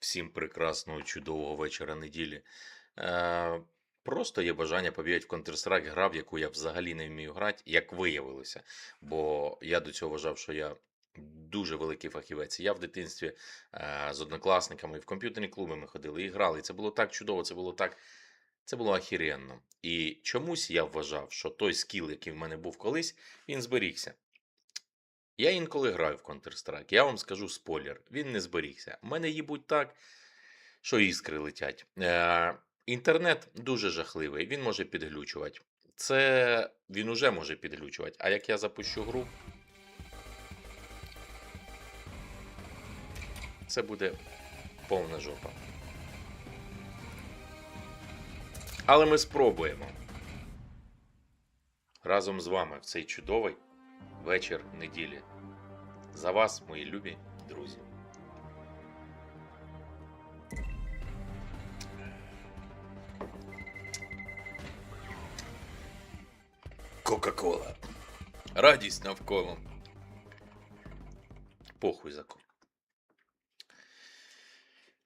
Всім прекрасного, чудового вечора неділі. Е, просто є бажання побігати в Counter-Strike, гра, в яку я взагалі не вмію грати, як виявилося. Бо я до цього вважав, що я дуже великий фахівець. Я в дитинстві е, з однокласниками в комп'ютерні клуби ми ходили і грали. І це було так чудово, це було так. Це було ахіренно. І чомусь я вважав, що той скіл, який в мене був колись, він зберігся. Я інколи граю в Counter-Strike. Я вам скажу спойлер, він не зберігся. У мене їбуть так, що іскри летять. Е, інтернет дуже жахливий, він може підглючувати. Це він уже може підглючувати. А як я запущу гру, це буде повна жопа. Але ми спробуємо. Разом з вами в цей чудовий вечір неділі. За вас, мої любі друзі. Кока-кола. Радість навколо. Похуй за.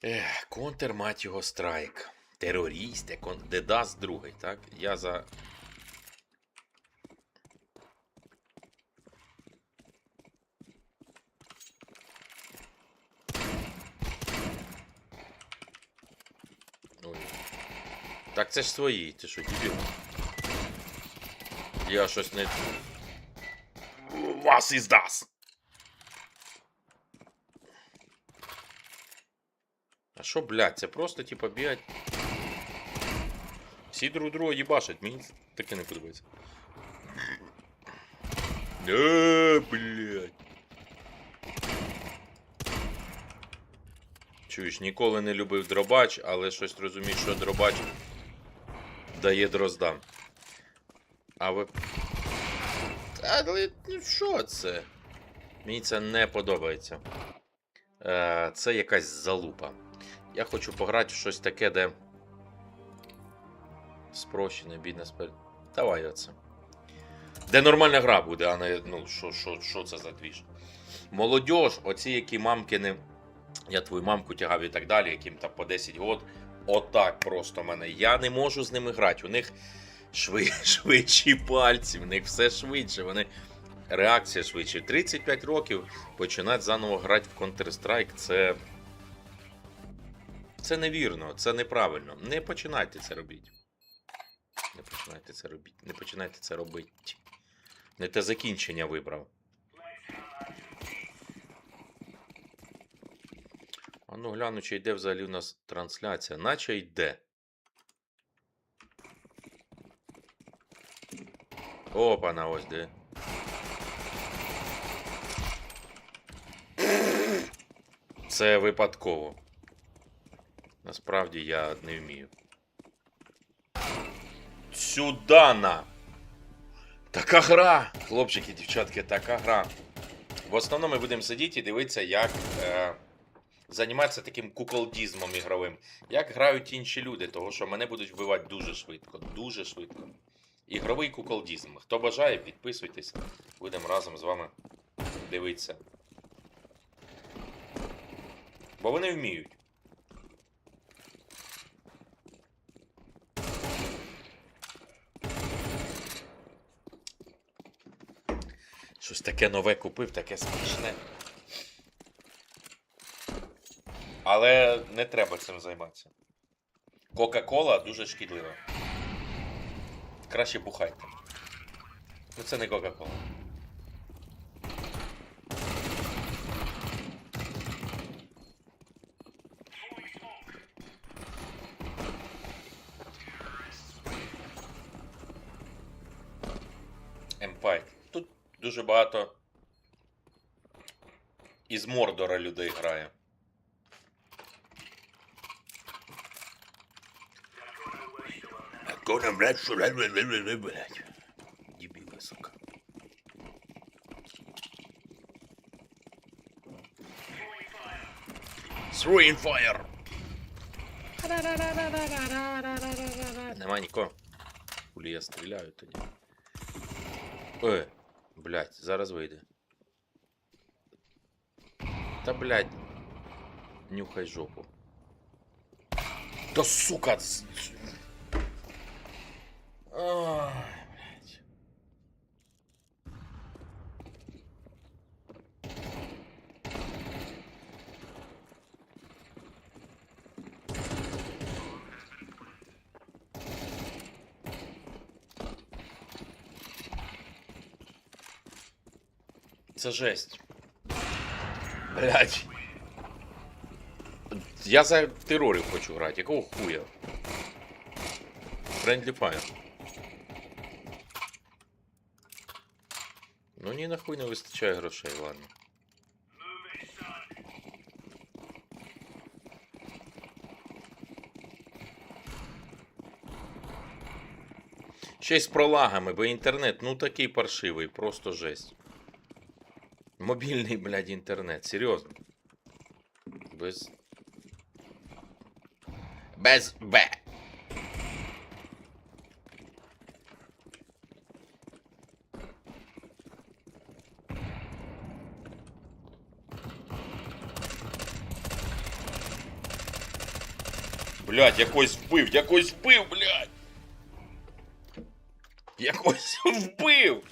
Ех, контр, мать його, страйк. Терористи, кон... Дедас другий, так? Я за. Це ж свої, ти що, дебіл? Я щось не. Вас із дас! А що, блядь, це просто типа бігать. Всі друг друга їбашать, мені таке не подобається. Е, блядь. Чуєш, ніколи не любив дробач, але щось розумію, що дробач дає дроздам. А ви. Але ну що це? Мені це не подобається. Е, це якась залупа. Я хочу пограти в щось таке, де. Спрощене, бідне спер. Давай оце. Де нормальна гра буде, а не. Ну, що, це за двіж? Молодіж, оці, які мамки не. Я твою мамку тягав і так далі, яким там по 10 год. Отак просто мене. Я не можу з ними грати. У них шви... швидші пальці, в них все швидше. Вони. Реакція швидше. 35 років починати заново грати в Counter-Strike це. Це невірно, це неправильно. Не починайте це робити. Не починайте це робити. Не починайте це робити. Не те закінчення вибрав. А ну гляну, чи йде взагалі у нас трансляція. Наче йде. Опа, на ось де. Це випадково. Насправді я не вмію. Сюда на! Така гра! Хлопчики, дівчатки, така гра. В основному ми будемо сидіти і дивитися, як е, займатися таким куколдізмом ігровим. Як грають інші люди, того що мене будуть вбивати дуже швидко. Дуже швидко. Ігровий куколдізм. Хто бажає, підписуйтесь. Будемо разом з вами дивитися. Бо вони вміють. Щось таке нове купив, таке смачне. Але не треба цим займатися. Кока-кола дуже шкідлива. Краще бухайте. Ну це не Кока-кола. Емпайк. Тут дуже багато із Мордора людей грає. Гона, блядь, що, блядь, блядь, блядь, блядь, блядь. Дебіли, сука. Throwing fire! Нема нікого. Хулі я стріляю тоді. Ой, блядь, зараз вийде. Та блядь. Нюхай жопу. Да сука! Це жесть. Блять. Я за в терорі хочу грати. Якого хуя? Friendly Fire. Ну ні нахуй не вистачає грошей, ладно. Ще й з пролагами, бо інтернет, ну такий паршивий, просто жесть. Мобільний, блядь, інтернет, серйозно. Без. Без Б. Блядь, якось вбив, якось вбив, блядь. Якось вбив.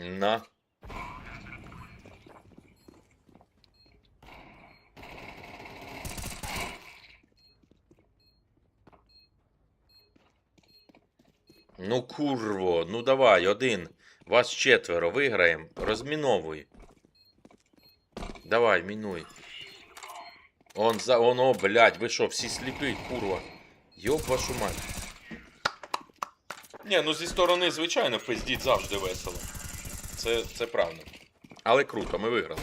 На. Ну, курво, ну давай, один. Вас четверо, виграємо. Розміновуй. Давай, мінуй. Он за. Он, о, блядь, ви що, всі сліпі, курва. Йоп вашу мать. Ні, ну зі сторони, звичайно, пиздіть завжди весело. Це, це правда. Але круто, ми виграли.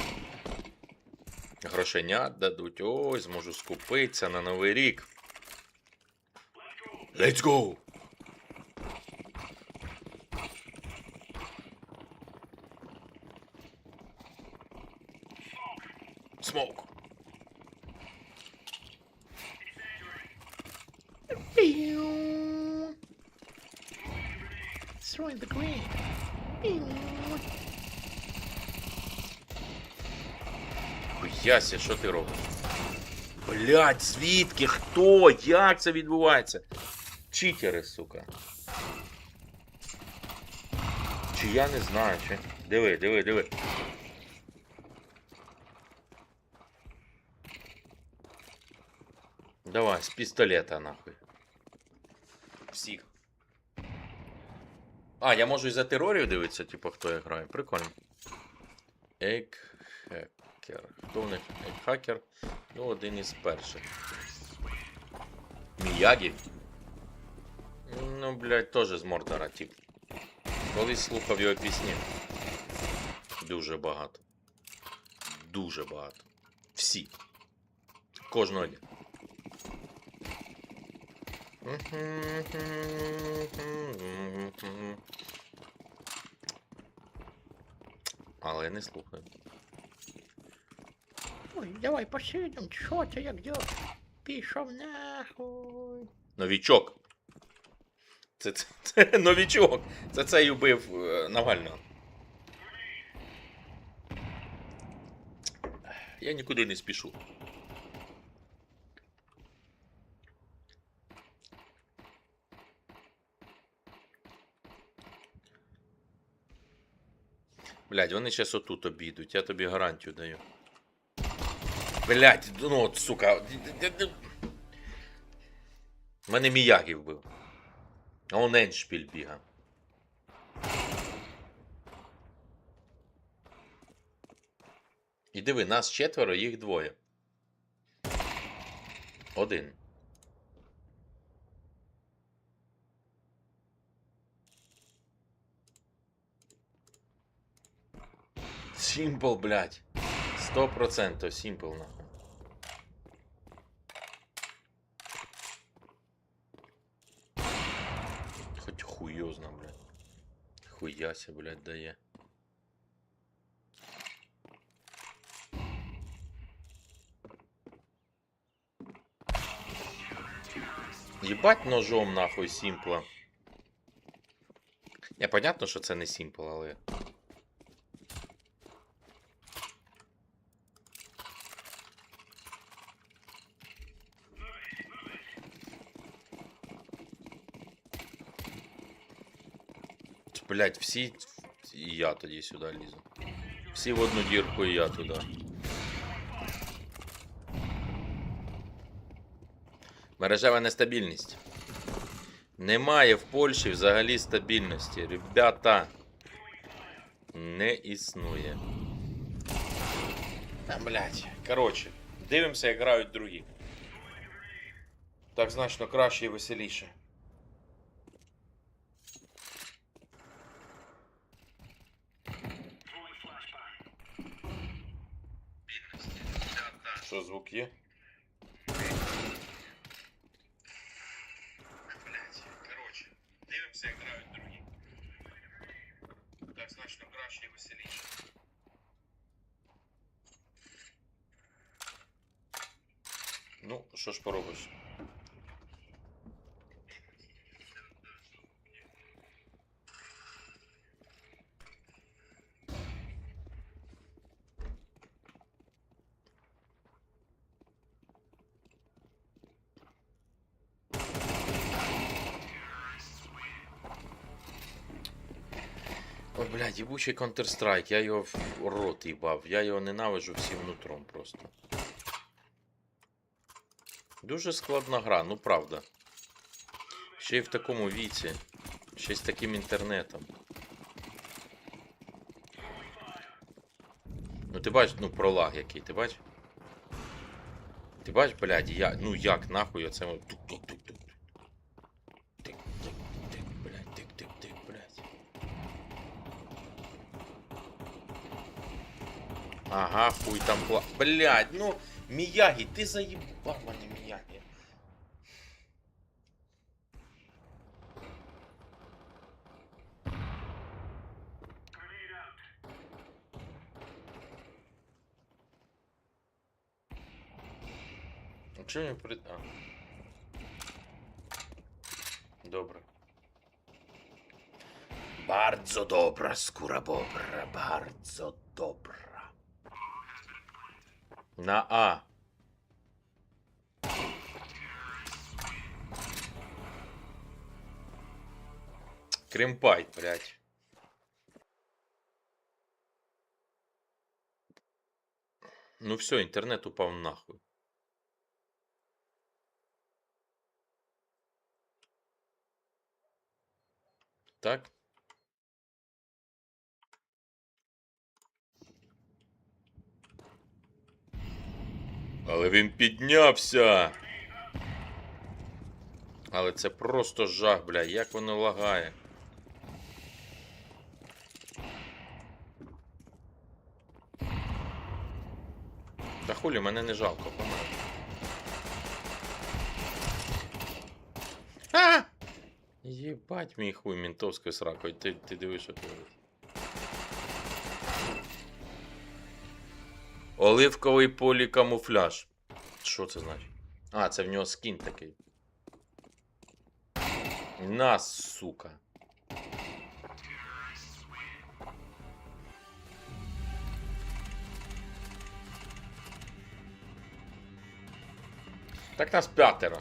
Грошенят дадуть. Ой, зможу скупитися на Новий рік. Let's go! Smoke. Throwing the grenade. Хуяся, що ти робиш? Блять, звідки? Хто? Як це відбувається? Читери, сука. Чи я не знаю, чи. Диви, диви, диви. Давай, з пістолета нахуй. А, я можу і за терорію дивитися, типу, хто я грає. Прикольно. Ейк хакер. Хто в них ейк хакер? Ну, один із перших. Міягі. Ну, блядь, теж з Мордора, тип. Колись слухав його пісні. Дуже багато. Дуже багато. Всі. Кожного дня. Але не слухаю. Ой, давай посидим, чё ты як дел? Пішов нахуй. Новічок. Це, це, це новічок. Це цей убив е, Навального. Я нікуди не спішу. Блядь, вони зараз отут обійдуть, я тобі гарантію даю. Блядь, ну от, сука. Мене Міягі вбив. А он Еншпіль біга. І диви, нас четверо, їх двоє. Один. Сімпл, блядь. Сто процентов симпл, нахуй. Хоть хуёзно, блядь. Хуяся, блядь, дає. Ебать ножом нахуй симпла. Я понятно, що це не Simple, але. Блять, всі. І я тоді сюди лізу. Всі в одну дірку і я туди. Мережева нестабільність. Немає в Польщі взагалі стабільності. Ребята. Не існує. А, блядь. Коротше, дивимося, як грають другі. Так значно краще і веселіше. Що, звук є? Блять, коротше, дивимося, як грають другі. Так значно краще і веселіше. Ну, поробиш? О, блядь, єбучий Counter-Strike, я його в рот їбав, я його ненавиджу всім нутром просто. Дуже складна гра, ну правда. Ще й в такому віці, ще з таким інтернетом. Ну ти бачиш, ну пролаг який, ти бачиш? Ти бачиш, блядь, я, ну як нахуй оце тук-тук-тук-тук. Тик-тик-тик, блядь, тик-тик-тик, блядь. Ага, хуй там кла... Блядь, ну, Мияги, ты заебал мене, Мияги. А чого не при... А. Добре. Bardzo dobra, skóra bobra, bardzo dobra. На А. Кримпайт, блядь. Ну все, интернет упал нахуй. Так. Але він піднявся. Але це просто жах, бля, як воно лагає. Та хулі, мене не жалко. А! Єбать мій хуй ментовською сракою. Ти, ти дивиш, що ти Оливковий полікамуфляж. Що це значить? А, це в нього скін такий. На, сука. Так нас п'ятеро.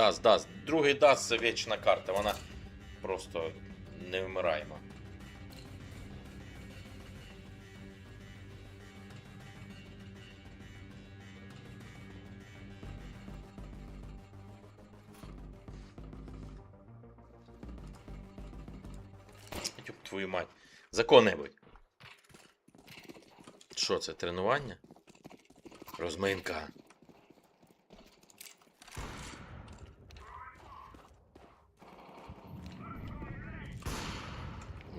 Даст, даст. Другий даст це вічна карта. Вона просто невмираєма. Ёб твою мать. За кого-небудь. Що це, тренування? Розминка.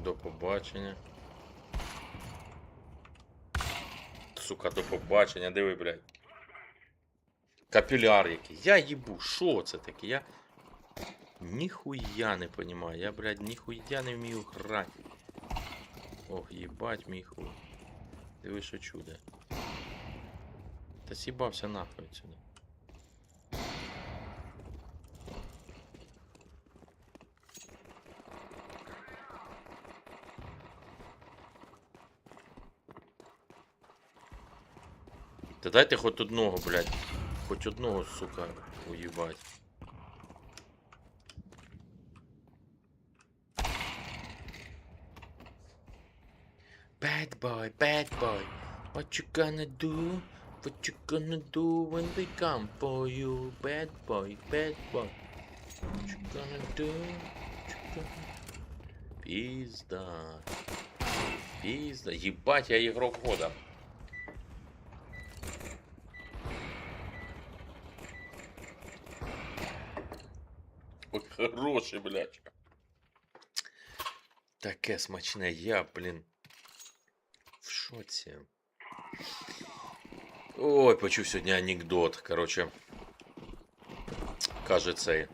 До побачення. Сука, до побачення, диви, блядь. Капіляр який. Я їбу, що це таке? Я ніхуя не понимаю. Я, блядь, ніхуя не вмію грати. Ох, їбать мій хуй. Диви, що чудо. Та сібався нахуй сюди. Дайте хоч одного, блядь. Хоч одного, сука, уїбать. Bad boy, bad boy, what you gonna do? What you gonna do when we come for you? Bad boy, bad boy, what you gonna do? What you gonna... Пизда. Пизда. Ебать, я игрок года. Хороший, блядь. Таке смачне, я, блін. В шоці. Ой, почув сьогодні анекдот. Короче. Каже цей.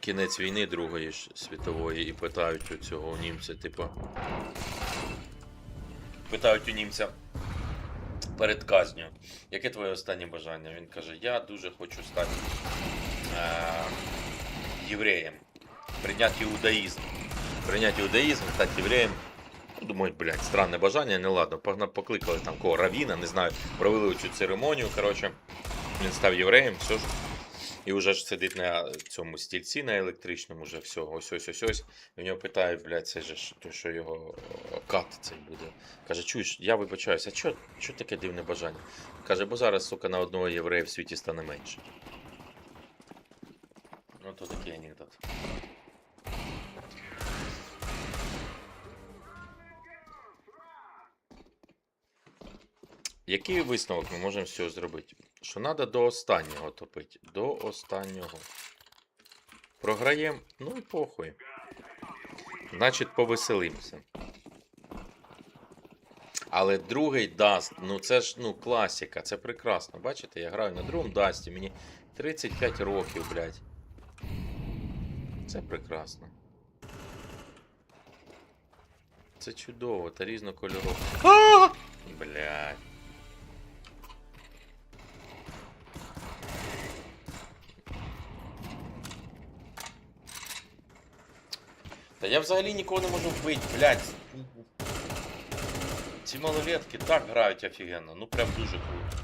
Кінець війни Другої світової і питають у цього у німця, типу. Питають у німця перед казню. Яке твоє останнє бажання? Він каже: Я дуже хочу стати е- євреєм. Прийняти іудаїзм. Прийняти іудаїзм, стати євреєм. Ну, Думають, блядь, странне бажання, не ладно. Покликали там кого Равіна, не знаю, провели цю церемонію. Коротше, він став євреєм, все ж. І вже ж сидить на цьому стільці на електричному, вже все, ось ось ось ось. І в нього питають, блядь, це ж то, що його е, кат цей буде. Каже, чуєш, я вибачаюся, а що таке дивне бажання? Каже, бо зараз, сука, на одного єврея в світі стане менше. Ну, то такий анекдот. Який висновок ми можемо з цього зробити? Що треба до останнього топити. До останнього. Програємо, ну і похуй. Значить, повеселимося. Але другий даст, ну це ж ну класика, це прекрасно. Бачите, я граю на другому дасті, мені 35 років, блядь. Це прекрасно. Це чудово, та різнокольорово. А! Блядь. Та я взагалі нікого не можу вбити, блядь. Ці малолетки так грають офігенно, ну прям дуже круто.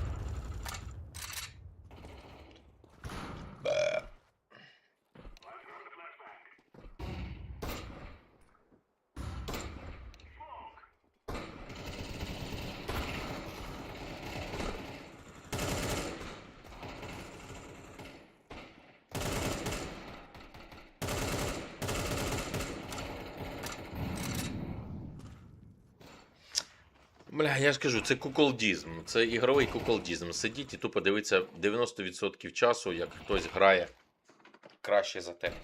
Я ж кажу, це куколдізм. Це ігровий куколдізм. Сидіть і тупо дивиться 90% часу, як хтось грає краще за тебе.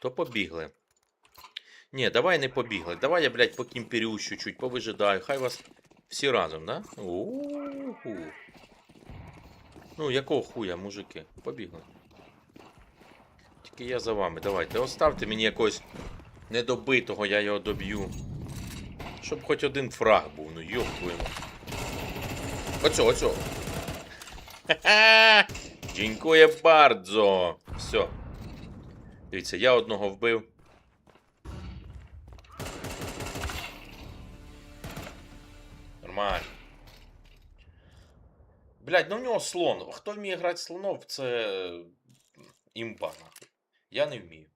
То побігли. Ні, давай не побігли. Давай я, блядь, по кімперю чуть-чуть повижидаю. Хай вас всі разом, да? У-ху. Ну, якого хуя, мужики? Побігли. Тільки я за вами. Давайте. Оставте мені якогось недобитого, я його доб'ю. Щоб хоч один фраг був, ну йохуємо. Оцього, оцього. Ха-ха! Дякує бардзо. Все. Дивіться, я одного вбив. Нормально. Блядь, ну в нього слон. Хто вміє грати слонов, це імба, нахуй. Я не вмію.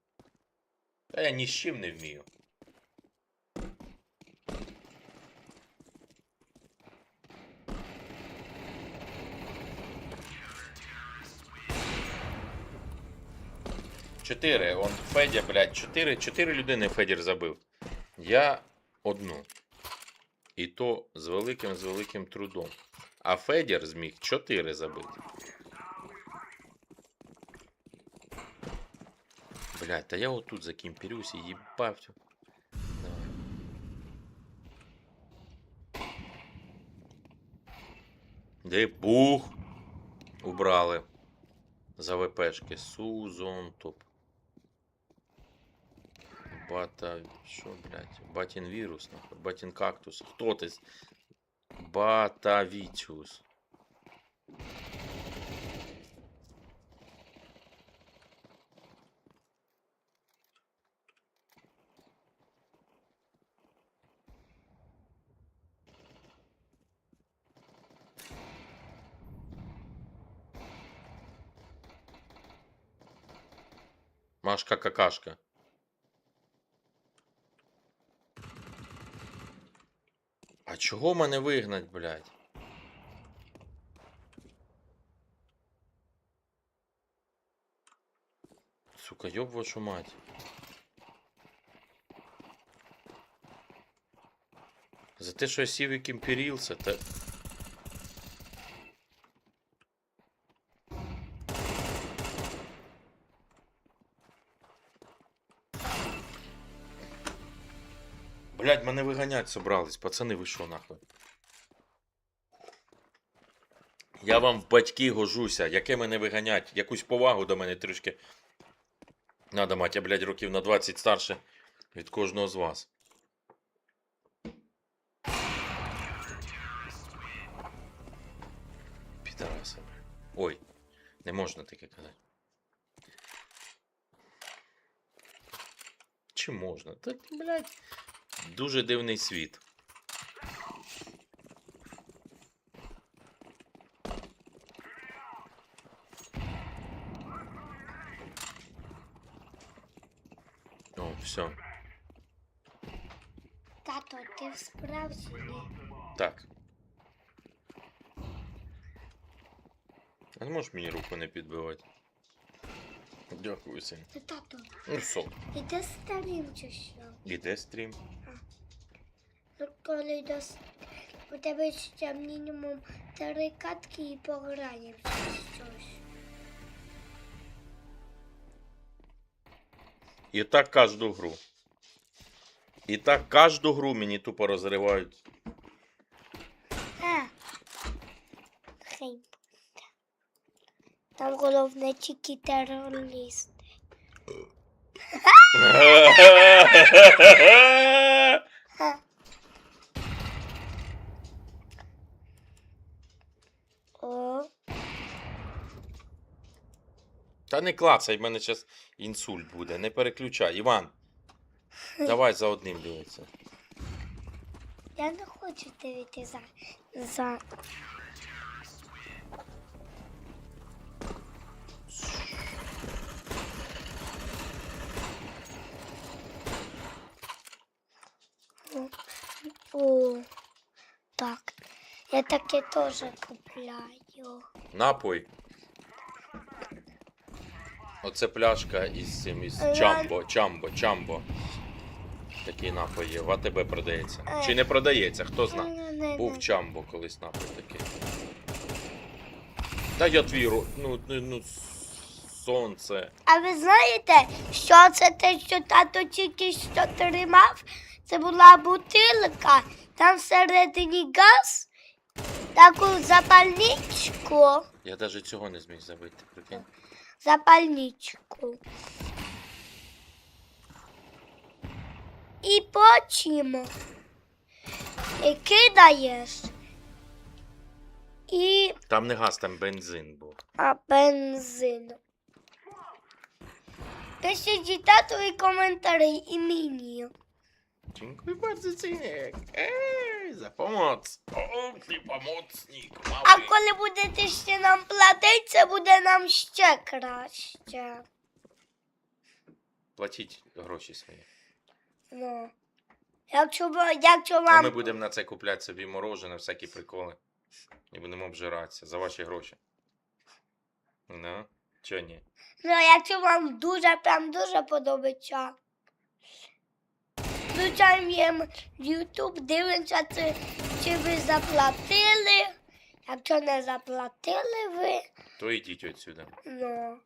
Та я ні з чим не вмію. Чотири. Он Федя, блядь, чотири, чотири людини Федір забив. Я одну. І то з великим з великим трудом. А Федір зміг 4 забити. Блядь, та я отут закімперюсь і їбав. цю- Де бух? Убрали. За ВПшки. Сузон топ. Бата. Що, блядь? Батін вірус, нахуй. Батін кактус. Хто ти? з- Батавітіус. Машка какашка. А чого мене вигнать, блядь? Сука, ёб вашу мать. За те, що я сів як імперіл, це те. Блядь, мене виганять собрались, пацани, ви що нахуй? Я вам в батьки гожуся, яке мене виганять, якусь повагу до мене трішки. Надо мать, я, блядь, років на 20 старше від кожного з вас. Підараси. Ой, не можна таке казати. Чи можна? Та, блядь, дуже дивний світ. О, все. Тато, ти справжній. Так. А можеш мені руку не підбивати? Дякую, син. Тато, Ну що, іде старим чи що? іде стрім. Коли у тебе ще мінімум три катки і пограємо щось. І так кожну гру. І так кожну гру мені тупо розривають. А. Хай. Там головне тільки терористи. Ха. О, Та не клацай, в мене зараз інсульт буде. Не переключай. Іван. Давай за одним дивитися. я не хочу дивити за. за. О, так. Я таке теж купляю. Напой. Оце пляшка із цим із Е, Чамбо, Чамбо, Чамбо. Такий напой є. В АТБ продається. Чи не продається, хто знає. Не-не-не. Був Чамбо колись напой такий. Та я твій ро... ну, ну, ну, сонце. А ви знаєте, що це те, що тато тільки що тримав? Це була бутилка, там всередині газ, таку запальничку, Я навіть цього не зміг забити, прикинь. запальничку. І потім і кидаєш. І Там не газ, там бензин був. а бензин. Пишіть татові коментарі і мені. Dziękuję bardzo, synek. Ej, za pomoc. O, ty pomocnik, mały. А коли будете ще нам платити, це буде нам ще краще. Платіть гроші свої. Ну. Якщо, ви- якщо А ми вам. будемо на це купляти собі морожене, всякі приколи. І будемо обжиратися за ваші гроші. Ну, чого ні? Ну, якщо вам дуже, прям дуже подобається. Включаємо YouTube, дивимося, чи, чи ви заплатили. Якщо не заплатили ви, То йдіть отсюди. ну.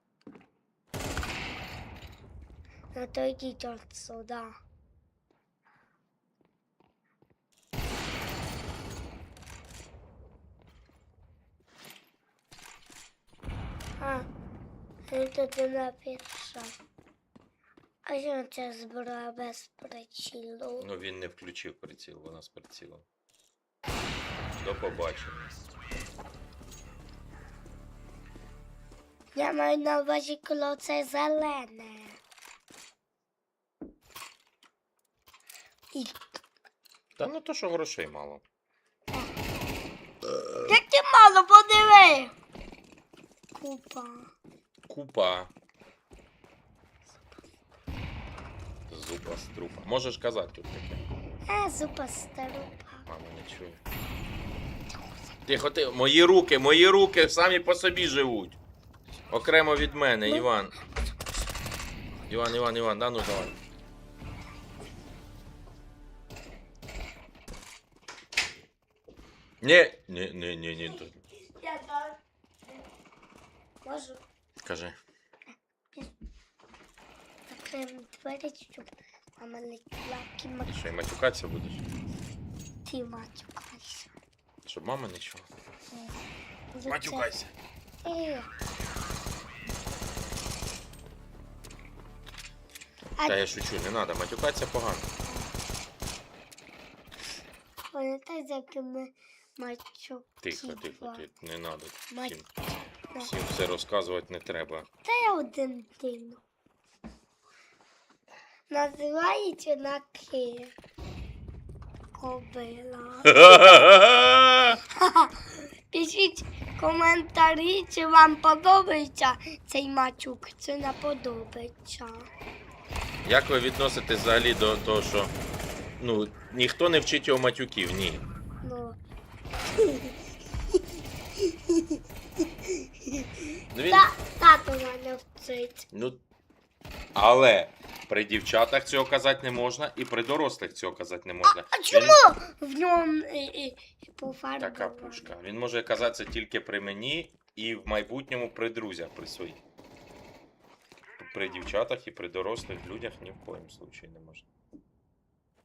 Ну, то йдіть отсюда. А, він туди написав. А що це зброя без причілу? Ну він не включив приціл, вона з прицілом. До побачення. Я маю на увазі, коли це зелене. І Та ну то, що грошей мало. як ти мало подиви. Купа. Купа. Зуба струпа. Можеш казати тут таке. А, зупа старупа. Мама не чує. Тихо, тихо. Мої руки, мої руки самі по собі живуть. Окремо від мене, Ну. Іван. Іван, Іван, Іван, да ну давай. Ні, ні, ні, ні, ні. тут. Я так. Можу Кажи. закрити двері, щоб мама не лапки Що, і матюкатися будеш? макти матюкайся. Щоб мама не чула. Зуце- Матюкайся. Е. Та А я шучу, не треба, матюкатися погано. пам'ятай, з якими матюки. Тихо, тихо, тихо, не треба. Мать- Всім, всім все розказувати не треба. Та я один день. Називається на Ки. Кобила. Пишіть коментарі, чи вам подобається цей матюк, чи не подобається. Як ви відноситесь взагалі до того, що ну, ніхто не вчить його матюків, ні. Ну, Ну, він, та, тато мене вчить. ну, але при дівчатах цього казати не можна, і при дорослих цього казати не можна. А чому в ньому і, і. Така пушка. Він може казатися тільки при мені і в майбутньому при друзях при своїх. При дівчатах і при дорослих людях ні в коїм случаї не можна.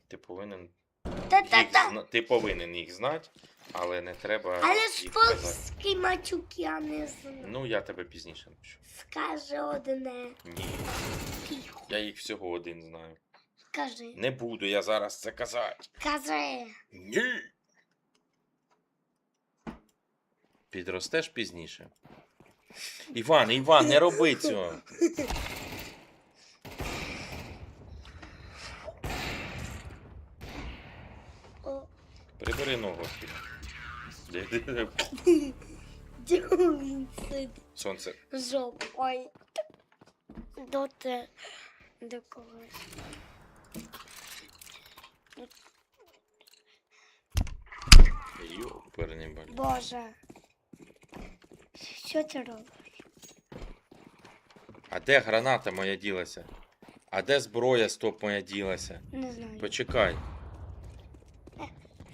Ти повинен їх, Та-та-та. зна- ти повинен їх знати, але не треба Але ж їх казати. польський матюк я не знаю. Ну, я тебе пізніше навчу. Скаже одне. Ні, Тихо. я їх всього один знаю. Скажи. Не буду я зараз це казати. Кажи. Ні. Підростеш пізніше. Іван, Іван, не роби цього. О, Прибери ногу. він Сонце. жопою. До те. До когось. Йоперний баль. Боже. Що ти робиш? А де граната моя ділася? А де зброя стоп моя ділася? Не знаю. Почекай.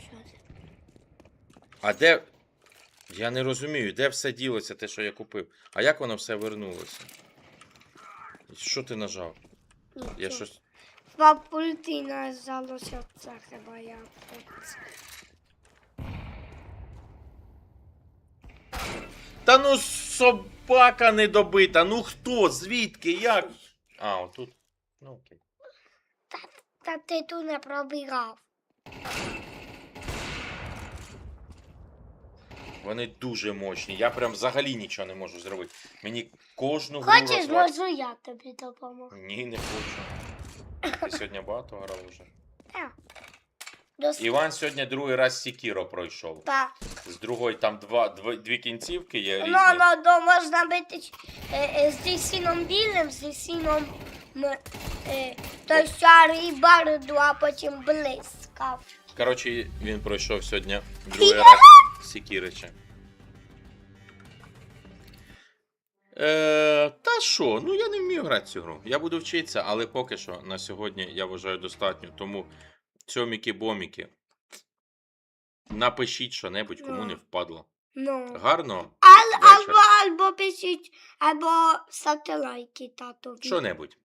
Що це? А де. Я не розумію, де все ділося, те, що я купив. А як воно все вернулося? Що ти нажав? Я Нічого. щось. Два пульти нажалося це хіба я. Та ну собака недобита. Ну хто? Звідки? Як? А, отут. Ну окей. Та ти тут не пробігав. Вони дуже мощні. Я прям взагалі нічого не можу зробити. Мені кожну гру Хочеш, розвал- можу я тобі допоможу. Ні, не хочу. Ти сьогодні багато грав уже. Так. До Іван сьогодні другий раз Сікіро пройшов. Та. З другої там два, два, дві кінцівки є різні. Ну, ну, то можна бити е, е, з десіном білим, з десіном м, е, той шарий барду, а потім блискав. Коротше, він пройшов сьогодні другий раз Сікірича. Е, та що? Ну я не вмію грати цю гру. Я буду вчитися, але поки що на сьогодні я вважаю достатньо. Тому цьоміки-боміки. Напишіть що-небудь, кому Ну. не впадло. Ну. Гарно. Ал, вечір. або, або пишіть, або ставте лайки татові. Що-небудь.